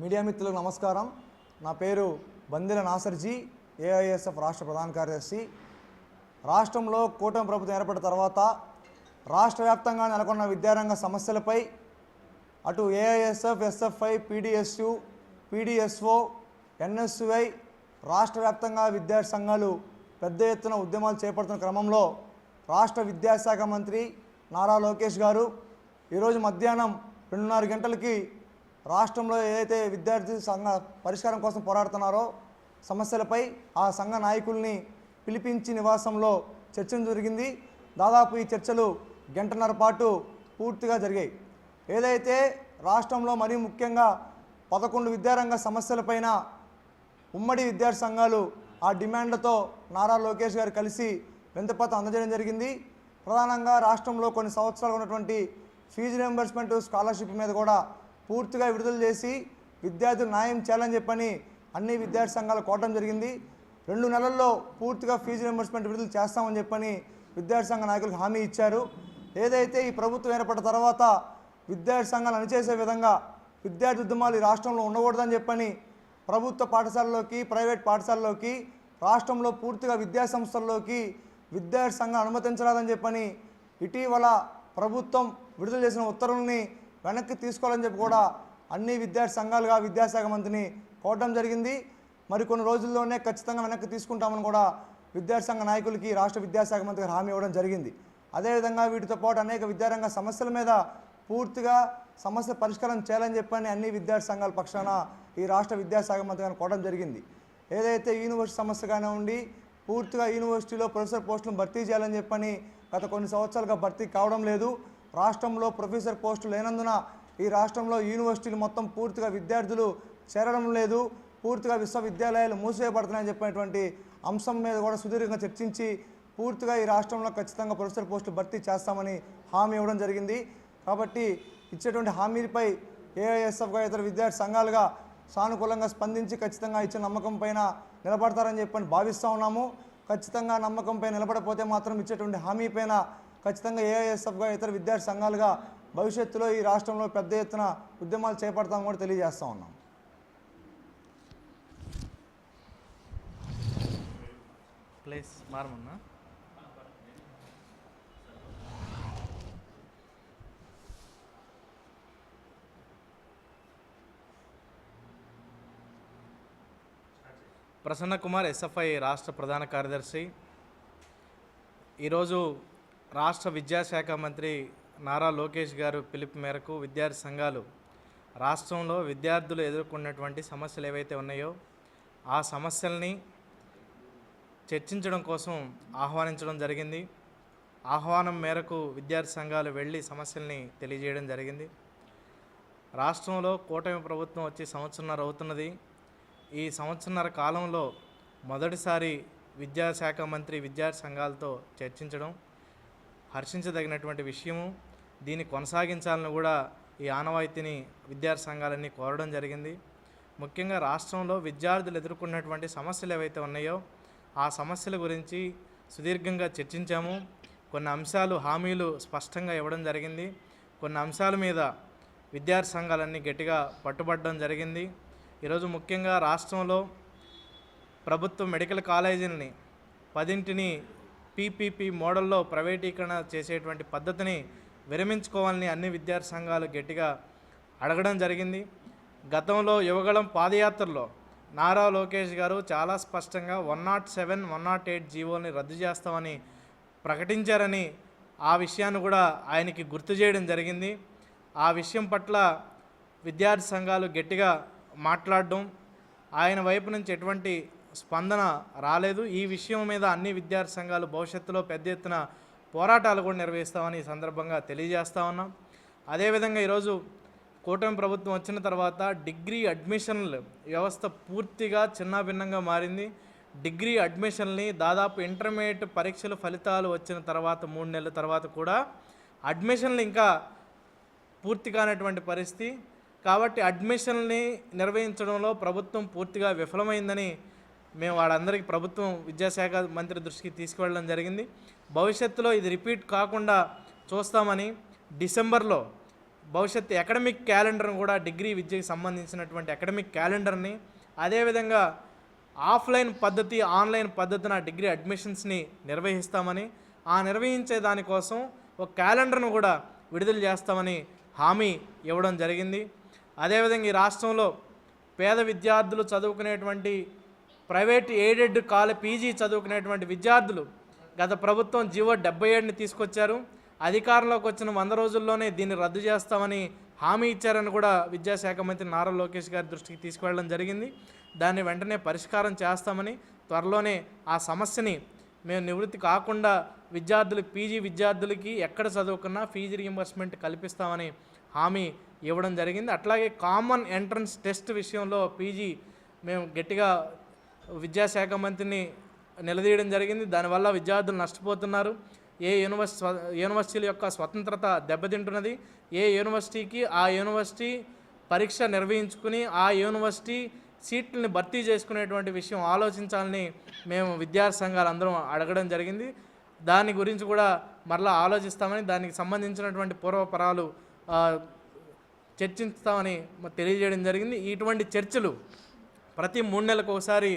Media మిత్రులకు నమస్కారం. నా పేరు బందెల నాసర్జీ ఏఐఎస్ఎఫ్ రాష్ట్ర ప్రధాన కార్యదర్శి. రాష్ట్రంలో కూటమి ప్రభుత్వం ఏర్పడిన తర్వాత రాష్ట్ర వ్యాప్తంగా నెలకొన్న విద్యారంగ సమస్యలపై అటు AISF SFI PDSU PDSO NSUI రాష్ట్ర వ్యాప్తంగా విద్యార్థి సంఘాలు పెద్ద ఎత్తున ఉద్యమాలు చేపడుతున్న క్రమంలో రాష్ట్ర విద్యాశాఖ మంత్రి నారా లోకేష్ గారు ఈరోజు మధ్యాహ్నం రెండున్నర గంటలకి రాష్ట్రంలో ఏదైతే విద్యార్థి సంఘ పరిష్కారం కోసం పోరాడుతున్నారో సమస్యలపై ఆ సంఘ నాయకుల్ని పిలిపించి నివాసంలో చర్చ జరిగింది. దాదాపు ఈ చర్చలు గంటన్నర పాటు పూర్తిగా జరిగాయి. ఏదైతే రాష్ట్రంలో మరీ ముఖ్యంగా పదకొండు విద్యారంగ సమస్యలపైన ఉమ్మడి విద్యార్థి సంఘాలు ఆ డిమాండ్లతో నారా లోకేష్ గారు కలిసి వింతపత్రం అందజేయడం జరిగింది. ప్రధానంగా రాష్ట్రంలో కొన్ని సంవత్సరాలు ఉన్నటువంటి ఫీజు రియంబర్స్మెంట్ స్కాలర్షిప్ మీద కూడా పూర్తిగా విడుదల చేసి విద్యార్థులు న్యాయం చేయాలని చెప్పని అన్ని విద్యార్థి సంఘాలు కోరడం జరిగింది. రెండు నెలల్లో పూర్తిగా ఫీజు రింబర్స్మెంట్ విడుదల చేస్తామని చెప్పని విద్యార్థి సంఘ నాయకులకు హామీ ఇచ్చారు. ఏదైతే ఈ ప్రభుత్వం ఏర్పడిన తర్వాత విద్యార్థి సంఘాలు అనిచేసే విధంగా విద్యార్థి ఉద్యమాలు ఈ రాష్ట్రంలో ఉండకూడదని చెప్పని ప్రభుత్వ పాఠశాలలోకి ప్రైవేట్ పాఠశాలలోకి రాష్ట్రంలో పూర్తిగా విద్యా సంస్థల్లోకి విద్యార్థి సంఘం అనుమతించరాదని చెప్పని ఇటీవల ప్రభుత్వం విడుదల చేసిన ఉత్తర్వుల్ని వెనక్కి తీసుకోవాలని చెప్పి కూడా అన్ని విద్యార్థి సంఘాలుగా విద్యాశాఖ మంత్రిని కోరడం జరిగింది. మరికొన్ని రోజుల్లోనే ఖచ్చితంగా వెనక్కి తీసుకుంటామని కూడా విద్యార్థి సంఘ నాయకులకి రాష్ట్ర విద్యాశాఖ మంత్రి గారు హామీ ఇవ్వడం జరిగింది. అదేవిధంగా వీటితో పాటు అనేక విద్యారంగ సమస్యల మీద పూర్తిగా సమస్య పరిష్కారం చేయాలని చెప్పని అన్ని విద్యార్థి సంఘాల పక్షాన ఈ రాష్ట్ర విద్యాశాఖ మంత్రి గారిని కోరడం జరిగింది. ఏదైతే యూనివర్సిటీ సమస్య కానీ ఉండి పూర్తిగా యూనివర్సిటీలో ప్రొఫెసర్ పోస్టులను భర్తీ చేయాలని చెప్పని గత కొన్ని సంవత్సరాలుగా భర్తీ కావడం లేదు. రాష్ట్రంలో ప్రొఫెసర్ పోస్టు లేనందున ఈ రాష్ట్రంలో యూనివర్సిటీలు మొత్తం పూర్తిగా విద్యార్థులు చేరడం లేదు పూర్తిగా విశ్వవిద్యాలయాలు మూసివేయబడుతున్నాయని చెప్పినటువంటి అంశం మీద కూడా సుదీర్ఘంగా చర్చించి పూర్తిగా ఈ రాష్ట్రంలో ఖచ్చితంగా ప్రొఫెసర్ పోస్టులు భర్తీ చేస్తామని హామీ ఇవ్వడం జరిగింది. కాబట్టి ఇచ్చేటువంటి హామీలపై ఏఐఎస్ఎఫ్గా ఇతర విద్యార్థి సంఘాలుగా సానుకూలంగా స్పందించి ఖచ్చితంగా ఇచ్చిన నమ్మకం పైన నిలబడతారని చెప్పని భావిస్తూ ఉన్నాము. ఖచ్చితంగా నమ్మకంపై నిలబడపోతే మాత్రం ఇచ్చేటువంటి హామీ పైన ఖచ్చితంగా ఏఐఎస్ఎఫ్గా ఇతర విద్యార్థి సంఘాలుగా భవిష్యత్తులో ఈ రాష్ట్రంలో పెద్ద ఎత్తున ఉద్యమాలు చేపడతామని కూడా తెలియజేస్తూ ఉన్నాం. ప్లేస్ మారమన్నా ప్రసన్న కుమార్ ఎస్ఎఫ్ఐ రాష్ట్ర ప్రధాన కార్యదర్శి. ఈరోజు రాష్ట్ర విద్యాశాఖ మంత్రి నారా లోకేష్ గారు పిలుపు మేరకు విద్యార్థి సంఘాలు రాష్ట్రంలో విద్యార్థులు ఎదుర్కొన్నటువంటి సమస్యలు ఏవైతే ఉన్నాయో ఆ సమస్యల్ని చర్చించడం కోసం ఆహ్వానించడం జరిగింది. ఆహ్వానం మేరకు విద్యార్థి సంఘాలు వెళ్ళి సమస్యల్ని తెలియజేయడం జరిగింది. రాష్ట్రంలో కూటమి ప్రభుత్వం వచ్చి సంవత్సరంన్నర అవుతున్నది. ఈ సంవత్సరన్నర కాలంలో మొదటిసారి విద్యాశాఖ మంత్రి విద్యార్థి సంఘాలతో చర్చించడం హర్షించదగినటువంటి విషయము. దీన్ని కొనసాగించాలని కూడా ఈ ఆనవాయితీని విద్యార్థి సంఘాలన్నీ కోరడం జరిగింది. ముఖ్యంగా రాష్ట్రంలో విద్యార్థులు ఎదుర్కొన్నటువంటి సమస్యలు ఏవైతే ఉన్నాయో ఆ సమస్యల గురించి సుదీర్ఘంగా చర్చించాము. కొన్ని అంశాలు హామీలు స్పష్టంగా ఇవ్వడం జరిగింది. కొన్ని అంశాల మీద విద్యార్థి సంఘాలన్నీ గట్టిగా పట్టుబడడం జరిగింది. ఈరోజు ముఖ్యంగా రాష్ట్రంలో ప్రభుత్వ మెడికల్ కాలేజీలని పదింటిని పీపీపీ మోడల్లో ప్రైవేటీకరణ చేసేటువంటి పద్ధతిని విరమించుకోవాలని అన్ని విద్యార్థి సంఘాలు గట్టిగా అడగడం జరిగింది. గతంలో యువగళం పాదయాత్రలో నారా లోకేష్ గారు చాలా స్పష్టంగా one not seven one not eight జీవోని రద్దు చేస్తామని ప్రకటించారని ఆ విషయాన్ని కూడా ఆయనకి గుర్తు చేయడం జరిగింది. ఆ విషయం పట్ల విద్యార్థి సంఘాలు గట్టిగా మాట్లాడడం ఆయన వైపు నుంచి ఎటువంటి స్పందన రాలేదు. ఈ విషయం మీద అన్ని విద్యార్థి సంఘాలు భవిష్యత్తులో పెద్ద ఎత్తున పోరాటాలు కూడా నిర్వహిస్తామని ఈ సందర్భంగా తెలియజేస్తా ఉన్నాం. అదేవిధంగా ఈరోజు కూటమి ప్రభుత్వం వచ్చిన తర్వాత డిగ్రీ అడ్మిషన్ల వ్యవస్థ పూర్తిగా చిన్నాభిన్నంగా మారింది. డిగ్రీ అడ్మిషన్ని దాదాపు ఇంటర్మీడియట్ పరీక్షల ఫలితాలు వచ్చిన తర్వాత మూడు నెలల తర్వాత కూడా అడ్మిషన్లు ఇంకా పూర్తి కానటువంటి పరిస్థితి. కాబట్టి అడ్మిషన్ని నిర్వహించడంలో ప్రభుత్వం పూర్తిగా విఫలమైందని మేము వాళ్ళందరికీ ప్రభుత్వం విద్యాశాఖ మంత్రి దృష్టికి తీసుకువెళ్ళడం జరిగింది. భవిష్యత్తులో ఇది రిపీట్ కాకుండా చూస్తామని డిసెంబర్లో భవిష్యత్ అకాడమిక్ క్యాలెండర్ను కూడా డిగ్రీ విద్యకి సంబంధించినటువంటి అకాడమిక్ క్యాలెండర్ని అదేవిధంగా ఆఫ్లైన్ పద్ధతి ఆన్లైన్ పద్ధతిన డిగ్రీ అడ్మిషన్స్ని నిర్వహిస్తామని ఆ నిర్వహించే దానికోసం ఒక క్యాలెండర్ను కూడా విడుదల చేస్తామని హామీ ఇవ్వడం జరిగింది. అదేవిధంగా ఈ రాష్ట్రంలో పేద విద్యార్థులు చదువుకునేటువంటి ప్రైవేట్ ఎయిడెడ్ కాల పీజీ చదువుకునేటువంటి విద్యార్థులు గత ప్రభుత్వం జీవో డెబ్బై ఏడుని తీసుకొచ్చారు. అధికారంలోకి వచ్చిన వంద రోజుల్లోనే దీన్ని రద్దు చేస్తామని హామీ ఇచ్చారని కూడా విద్యాశాఖ మంత్రి నారా లోకేష్ గారి దృష్టికి తీసుకువెళ్ళడం జరిగింది. దాన్ని వెంటనే పరిష్కారం చేస్తామని త్వరలోనే ఆ సమస్యని మేము నివృత్తి కాకుండా విద్యార్థులు పీజీ విద్యార్థులకి ఎక్కడ చదువుకున్నా ఫీజు రీయింబర్స్మెంట్ కల్పిస్తామని హామీ ఇవ్వడం జరిగింది. అట్లాగే కామన్ ఎంట్రన్స్ టెస్ట్ విషయంలో పీజీ మేము గట్టిగా విద్యాశాఖ మంత్రిని నిలదీయడం జరిగింది. దానివల్ల విద్యార్థులు నష్టపోతున్నారు. ఏ యూనివర్సిటీ యూనివర్సిటీల యొక్క స్వతంత్రత దెబ్బతింటున్నది. ఏ యూనివర్సిటీకి ఆ యూనివర్సిటీ పరీక్ష నిర్వహించుకుని ఆ యూనివర్సిటీ సీట్లని భర్తీ చేసుకునేటువంటి విషయం ఆలోచించాలని మేము విద్యార్థి సంఘాలు అందరం అడగడం జరిగింది. దాని గురించి కూడా మరలా ఆలోచిస్తామని దానికి సంబంధించినటువంటి పూర్వపరాలు చర్చిస్తామని తెలియజేయడం జరిగింది. ఇటువంటి చర్చలు ప్రతి మూడు నెలలకు ఒకసారి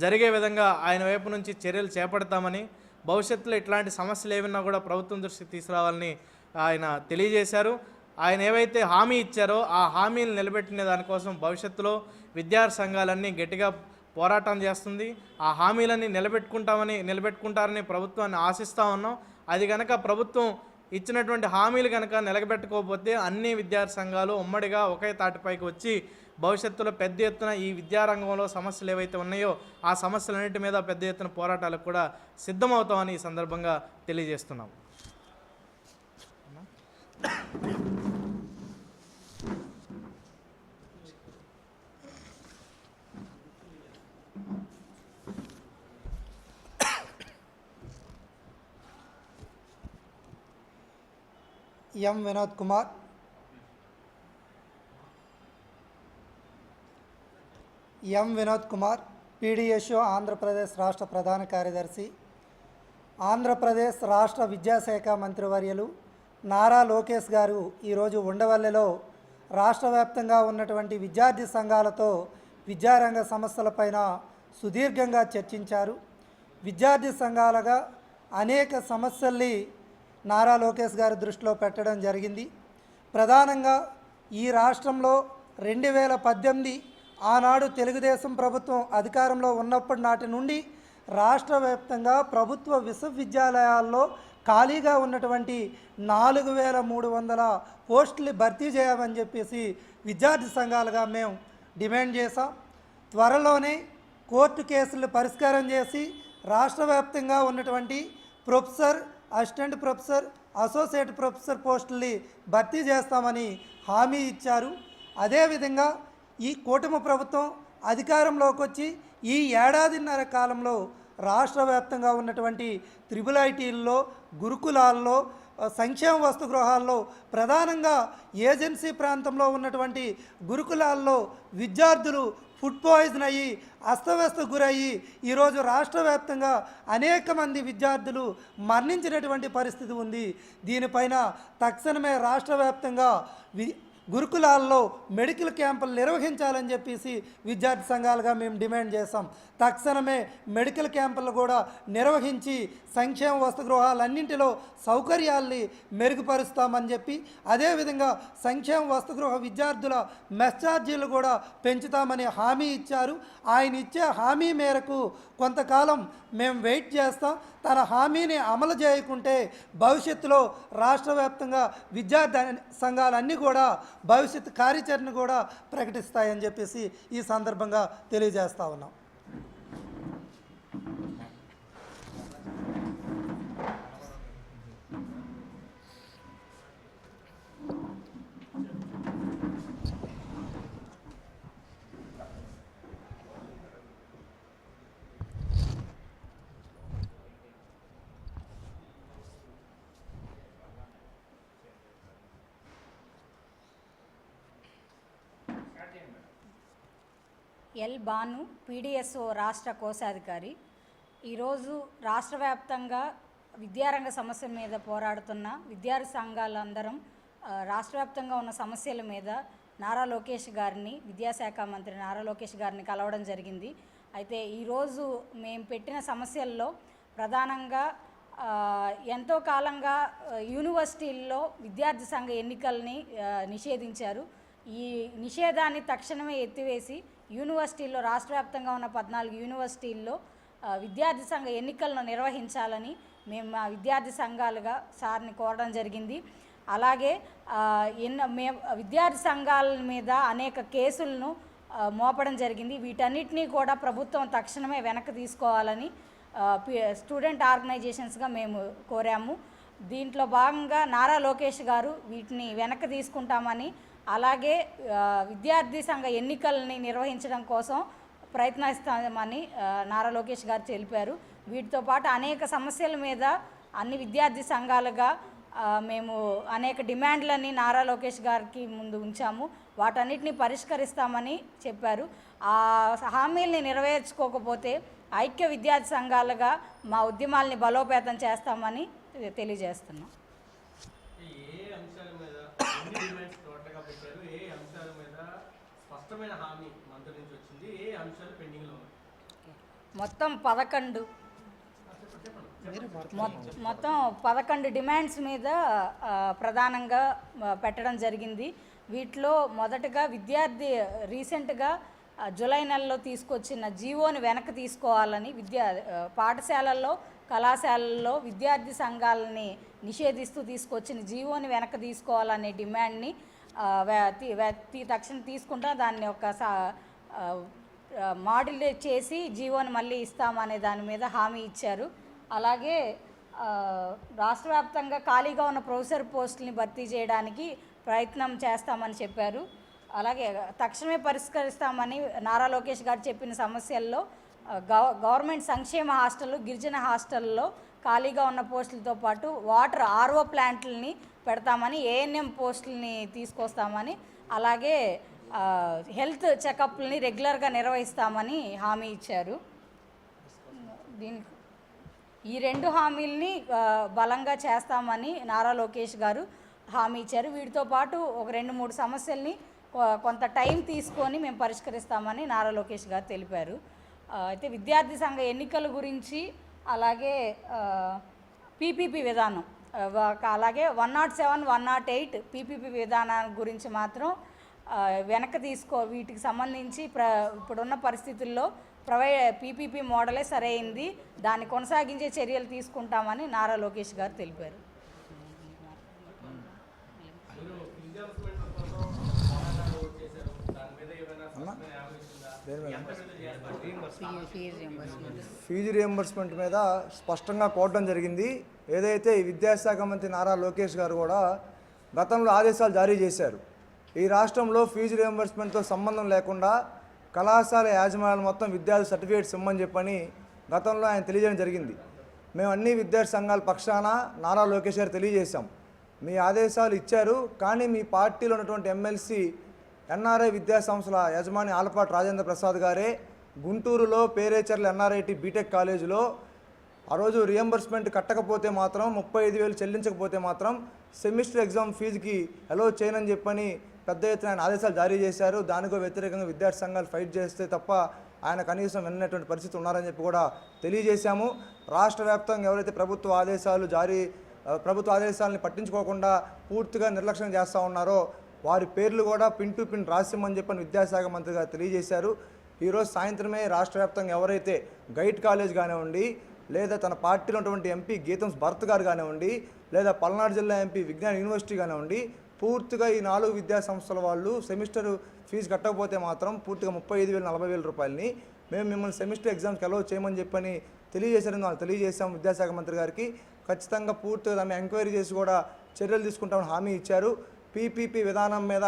జరిగే విధంగా ఆయన వైపు నుంచి చర్యలు చేపడతామని భవిష్యత్తులో ఇట్లాంటి సమస్యలు ఏమన్నా కూడా ప్రభుత్వం దృష్టికి తీసుకురావాలని ఆయన తెలియజేశారు. ఆయన ఏవైతే హామీ ఇచ్చారో ఆ హామీలు నిలబెట్టిన దానికోసం భవిష్యత్తులో విద్యార్థి సంఘాలన్నీ గట్టిగా పోరాటం చేస్తుంది. ఆ హామీలన్నీ నిలబెట్టుకుంటామని నిలబెట్టుకుంటారని ప్రభుత్వాన్ని ఆశిస్తూ ఉన్నాం. అది కనుక ప్రభుత్వం ఇచ్చినటువంటి హామీలు కనుక నిలబెట్టుకోకపోతే అన్ని విద్యార్థి సంఘాలు ఉమ్మడిగా ఒకే తాటిపైకి వచ్చి భవిష్యత్తులో పెద్ద ఎత్తున ఈ విద్యారంగంలో సమస్యలు ఏవైతే ఉన్నాయో ఆ సమస్యలన్నింటి మీద పెద్ద ఎత్తున పోరాటాలకు కూడా సిద్ధమవుతామని ఈ సందర్భంగా తెలియజేస్తున్నాం M Vinod Kumar. M Vinod Kumar PDSO Andhra Pradesh రాష్ట్ర ప్రధాన కార్యదర్శి. ఆంధ్రప్రదేశ్ రాష్ట్ర విద్యాశాఖ మంత్రివర్యులు నారా లోకేష్ గారు ఈరోజు ఉండవల్లిలో రాష్ట్ర వ్యాప్తంగా ఉన్నటువంటి విద్యార్థి సంఘాలతో విద్యారంగ సమస్యలపైన సుదీర్ఘంగా చర్చించారు. విద్యార్థి సంఘాలుగా అనేక సమస్యల్ని నారా లోకేష్ గారి దృష్టిలో పెట్టడం జరిగింది. ప్రధానంగా ఈ రాష్ట్రంలో రెండు వేల పద్దెనిమిది ఆనాడు తెలుగుదేశం ప్రభుత్వం అధికారంలో ఉన్నప్పటి నాటి నుండి రాష్ట్ర వ్యాప్తంగా ప్రభుత్వ విశ్వవిద్యాలయాల్లో ఖాళీగా ఉన్నటువంటి నాలుగు వేల మూడు వందల పోస్టులు భర్తీ చేయమని చెప్పేసి విద్యార్థి సంఘాలుగా మేము డిమాండ్ చేశాం. త్వరలోనే కోర్టు కేసులు పరిష్కారం చేసి రాష్ట్ర వ్యాప్తంగా ఉన్నటువంటి professor assistant professor associate professor పోస్టుల్ని భర్తీ చేస్తామని హామీ ఇచ్చారు. అదేవిధంగా ఈ కూటమి ప్రభుత్వం అధికారంలోకి వచ్చి ఈ ఏడాదిన్నర కాలంలో రాష్ట్ర వ్యాప్తంగా ఉన్నటువంటి త్రిబుల్ ఐటీల్లో గురుకులాల్లో సంక్షేమ వస్తు గృహాల్లో ప్రధానంగా ఏజెన్సీ ప్రాంతంలో ఉన్నటువంటి గురుకులాల్లో విద్యార్థులు ఫుడ్ పాయిజన్ అయ్యి అస్తవ్యస్త గురయ్యి ఈరోజు రాష్ట్ర వ్యాప్తంగా అనేక మంది విద్యార్థులు మరణించినటువంటి పరిస్థితి ఉంది. దీనిపైన తక్షణమే రాష్ట్ర వ్యాప్తంగా వి గురుకులాల్లో మెడికల్ క్యాంపులు నిర్వహించాలని చెప్పేసి విద్యార్థి సంఘాలుగా మేము డిమాండ్ చేస్తాం. తక్షణమే మెడికల్ క్యాంపులు కూడా నిర్వహించి సంక్షేమ వసతి గృహాలన్నింటిలో సౌకర్యాల్ని మెరుగుపరుస్తామని చెప్పి అదేవిధంగా సంక్షేమ వసతి గృహ విద్యార్థుల మెస్ ఛార్జీలు కూడా పెంచుతామని హామీ ఇచ్చారు. ఆయన ఇచ్చే హామీ మేరకు కొంతకాలం మేము వెయిట్ చేస్తాం. తన హామీని అమలు చేయకుంటే భవిష్యత్తులో రాష్ట్ర వ్యాప్తంగా విద్యార్థి సంఘాలన్నీ కూడా భవిష్యత్ కార్యాచరణ కూడా ప్రకటిస్తాయని చెప్పేసి ఈ సందర్భంగా తెలియజేస్తా ఉన్నాం. ఎల్ బాను పీడిఎస్ఓ రాష్ట్ర కోశాధికారి. ఈరోజు రాష్ట్ర వ్యాప్తంగా విద్యారంగ సమస్య మీద పోరాడుతున్న విద్యార్థి సంఘాలందరం రాష్ట్ర వ్యాప్తంగా ఉన్న సమస్యల మీద నారా లోకేష్ గారిని విద్యాశాఖ మంత్రి నారా లోకేష్ గారిని కలవడం జరిగింది. అయితే ఈరోజు మేము పెట్టిన సమస్యల్లో ప్రధానంగా ఎంతో కాలంగా యూనివర్సిటీల్లో విద్యార్థి సంఘ ఎన్నికల్ని నిషేధించారు. ఈ నిషేధాన్ని తక్షణమే ఎత్తివేసి యూనివర్సిటీల్లో రాష్ట్ర వ్యాప్తంగా ఉన్న పద్నాలుగు యూనివర్సిటీల్లో విద్యార్థి సంఘ ఎన్నికలను నిర్వహించాలని మేము మా విద్యార్థి సంఘాలుగా సార్ని కోరడం జరిగింది. అలాగే ఎన్నో ఎన్న మే విద్యార్థి సంఘాల మీద అనేక కేసులను మోపడం జరిగింది. వీటన్నిటినీ కూడా ప్రభుత్వం తక్షణమే వెనక్కి తీసుకోవాలని స్టూడెంట్ ఆర్గనైజేషన్స్గా మేము కోరాము. దీంట్లో భాగంగా నారా లోకేష్ గారు వీటిని వెనక్కి తీసుకుంటామని అలాగే విద్యార్థి సంఘ ఎన్నికల్ని నిర్వహించడం కోసం ప్రయత్నిస్తామని నారా లోకేష్ గారు తెలిపారు. వీటితో పాటు అనేక సమస్యల మీద అన్ని విద్యార్థి సంఘాలుగా మేము అనేక డిమాండ్లని నారా లోకేష్ గారికి ముందు ఉంచాము. వాటన్నిటిని పరిష్కరిస్తామని చెప్పారు. ఆ హామీల్ని నెరవేర్చుకోకపోతే ఐక్య విద్యార్థి సంఘాలుగా మా ఉద్యమాల్ని బలోపేతం చేస్తామని తెలియజేస్తున్నాం ఏ అంశాల మీద ఎన్ని డిమాండ్స్ టోటల్గా పెట్టారు ఏ అంశాల మీద స్పష్టమైన హామీ మంత్రి నుంచి వచ్చింది. ఏ అంశాలు పెండింగ్లో ఉన్నాయి? మొత్తం పదకొండు. మొత్తం పదకొండు డిమాండ్స్ మీద ప్రధానంగా పెట్టడం జరిగింది. వీటిలో మొదటగా విద్యార్థి రీసెంట్గా జూలై నెలలో తీసుకొచ్చిన జీవోని వెనక్కి తీసుకోవాలని విద్యా పాఠశాలల్లో కళాశాలల్లో విద్యార్థి సంఘాలని నిషేధిస్తూ తీసుకొచ్చిన జీవోని వెనక్కి తీసుకోవాలనే డిమాండ్ని తక్షణం తీసుకుంటా దాన్ని ఒక సా మాడ్యులేట్ చేసి జీవోని మళ్ళీ ఇస్తామనే దాని మీద హామీ ఇచ్చారు. అలాగే రాష్ట్ర వ్యాప్తంగా ఖాళీగా ఉన్న ప్రొఫెసర్ పోస్టుల్ని భర్తీ చేయడానికి ప్రయత్నం చేస్తామని చెప్పారు. అలాగే తక్షణమే పరిష్కరిస్తామని నారా లోకేష్ గారు చెప్పిన సమస్యల్లో గవర్నమెంట్ సంక్షేమ హాస్టళ్ళు గిరిజన హాస్టల్లో ఖాళీగా ఉన్న పోస్టులతో పాటు వాటర్ ఆర్ఓ ప్లాంట్లని పెడతామని ఏఎన్ఎం పోస్టులని తీసుకొస్తామని అలాగే హెల్త్ చెకప్లని రెగ్యులర్గా నిర్వహిస్తామని హామీ ఇచ్చారు. దీనికి ఈ రెండు హామీల్ని బలంగా చేస్తామని నారా లోకేష్ గారు హామీ ఇచ్చారు. వీటితో పాటు ఒక రెండు మూడు సమస్యల్ని కొ- కొంత టైం తీసుకొని మేము పరిష్కరిస్తామని నారా లోకేష్ గారు తెలిపారు. అయితే విద్యార్థి సంఘ ఎన్నికల గురించి అలాగే పీపీపీ విధానం. అలాగే one not seven one not eight PPP విధానం గురించి మాత్రం వెనక్కి తీసుకో వీటికి సంబంధించి ప్ర ఇప్పుడున్న పరిస్థితుల్లో ప్రొవై పీపీపీ మోడలే సరైంది. దాన్ని కొనసాగించే చర్యలు తీసుకుంటామని నారా లోకేష్ గారు తెలిపారు. మీరు ఫీజు రియంబర్స్మెంట్ మీద స్పష్టంగా కోరడం జరిగింది. ఏదైతే ఈ విద్యాశాఖ మంత్రి నారా లోకేష్ గారు కూడా గతంలో ఆదేశాలు జారీ చేశారు. ఈ రాష్ట్రంలో ఫీజు రియంబర్స్మెంట్తో సంబంధం లేకుండా కళాశాల యాజమాన్యాలు మొత్తం విద్యార్థి సర్టిఫికేట్స్ ఇమ్మని చెప్పని గతంలో ఆయన తెలియజేయడం జరిగింది. మేము అన్ని విద్యార్థి సంఘాల పక్షాన నారా లోకేష్ గారు తెలియజేశాం. మీ ఆదేశాలు ఇచ్చారు. కానీ మీ పార్టీలో ఉన్నటువంటి ఎమ్మెల్సీ ఎన్ఆర్ఐ విద్యా సంస్థల యజమాని ఆలపాటి రాజేంద్ర ప్రసాద్ గారే గుంటూరులో పేరేచర్ల ఎన్ఆర్ఐటి బీటెక్ కాలేజీలో ఆ రోజు రియంబర్స్మెంట్ కట్టకపోతే మాత్రం ముప్పై ఐదు వేలు చెల్లించకపోతే మాత్రం సెమిస్టర్ ఎగ్జామ్ ఫీజుకి అలో చేయనని చెప్పని పెద్ద ఎత్తున ఆయన ఆదేశాలు జారీ చేశారు. దానికో వ్యతిరేకంగా విద్యార్థి సంఘాలు ఫైట్ చేస్తే తప్ప ఆయన కనీసం వెళ్ళినటువంటి పరిస్థితి ఉన్నారని చెప్పి కూడా తెలియజేశాము. రాష్ట్ర వ్యాప్తంగా ఎవరైతే ప్రభుత్వ ఆదేశాలు జారీ ప్రభుత్వ ఆదేశాలను పట్టించుకోకుండా పూర్తిగా నిర్లక్ష్యం చేస్తూ ఉన్నారో వారి పేర్లు కూడా పిన్ టు పిన్ రాసిమని చెప్పని విద్యాశాఖ మంత్రి గారు తెలియజేశారు ఈరోజు సాయంత్రమే రాష్ట్ర వ్యాప్తంగా ఎవరైతే గైడ్ కాలేజ్ కానివ్వండి లేదా తన పార్టీలో ఉన్నటువంటి ఎంపీ గీతం భరత్ గారు కానివ్వండి లేదా పల్నాడు జిల్లా ఎంపీ విజ్ఞాన యూనివర్సిటీ కానివ్వండి పూర్తిగా ఈ నాలుగు విద్యా సంస్థల వాళ్ళు సెమిస్టర్ ఫీజు కట్టకపోతే మాత్రం పూర్తిగా ముప్పై ఐదు వేల నలభై వేల రూపాయలని మేము మిమ్మల్ని సెమిస్టర్ ఎగ్జామ్స్కి అలౌ చేయమని చెప్పని తెలియజేశారని వాళ్ళు తెలియజేశాం విద్యాశాఖ మంత్రి గారికి. ఖచ్చితంగా పూర్తిగా ఆమె ఎంక్వైరీ చేసి కూడా చర్యలు తీసుకుంటామని హామీ ఇచ్చారు. పీపీపీ విధానం మీద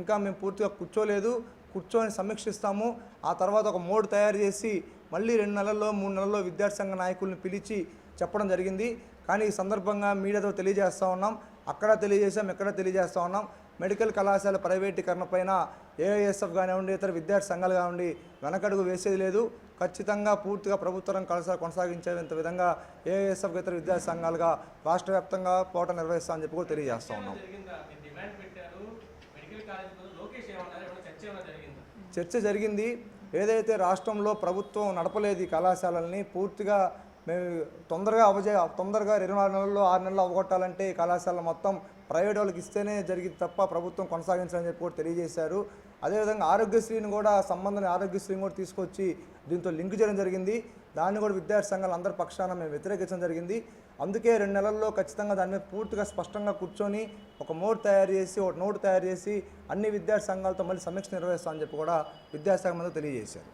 ఇంకా మేము పూర్తిగా కూర్చోలేదు. కూర్చొని సమీక్షిస్తాము. ఆ తర్వాత ఒక మోడ్ తయారు చేసి మళ్ళీ రెండు నెలల్లో మూడు నెలల్లో విద్యార్థి సంఘ నాయకుల్ని పిలిచి చెప్పడం జరిగింది. కానీ ఈ సందర్భంగా మీడియాతో తెలియజేస్తూ ఉన్నాం. అక్కడ తెలియజేసాం ఎక్కడ తెలియజేస్తూ ఉన్నాం. మెడికల్ కళాశాల ప్రైవేటీకరణ పైన ఏఐఎస్ఎఫ్ కానివ్వండి ఇతర విద్యార్థి సంఘాలు కానివ్వండి వెనకడుగు వేసేది లేదు. ఖచ్చితంగా పూర్తిగా ప్రభుత్వం రంగ కళాశాల కొనసాగించేంత విధంగా ఏఐఎస్ఎఫ్ ఇతర విద్యార్థి సంఘాలుగా రాష్ట్ర వ్యాప్తంగా పోట నిర్వహిస్తామని చెప్పి కూడా తెలియజేస్తూ ఉన్నాం జరిగిందా మీ డిమాండ్ సంబంధించి లోకేష్ ఏమన్నారు ఏమైనా చర్చ ఏమైనా జరిగిందా చర్చ జరిగింది. ఏదైతే రాష్ట్రంలో ప్రభుత్వం నడపలేదు ఈ కళాశాలల్ని పూర్తిగా మేము తొందరగా అవజే తొందరగా ఇరవై నాలుగు నెలల్లో ఆరు నెలలు అవగొట్టాలంటే ఈ కళాశాల మొత్తం ప్రైవేట్ వాళ్ళకి ఇస్తేనే జరిగింది తప్ప ప్రభుత్వం కొనసాగించాలని చెప్పి కూడా తెలియజేశారు. అదేవిధంగా ఆరోగ్యశ్రీని కూడా సంబంధం ఆరోగ్యశ్రీని కూడా తీసుకొచ్చి దీంతో లింక్ చేయడం జరిగింది. దాన్ని కూడా విద్యార్థి సంఘాలు అందరి పక్షాన మేము వ్యతిరేకించడం జరిగింది. అందుకే రెండు నెలల్లో ఖచ్చితంగా దాని మీద పూర్తిగా స్పష్టంగా కూర్చొని ఒక మోడ్ తయారు చేసి ఒక నోటు తయారు చేసి అన్ని విద్యార్థి సంఘాలతో మళ్ళీ సమీక్ష నిర్వహిస్తామని చెప్పి కూడా విద్యాశాఖ మీద తెలియజేశారు.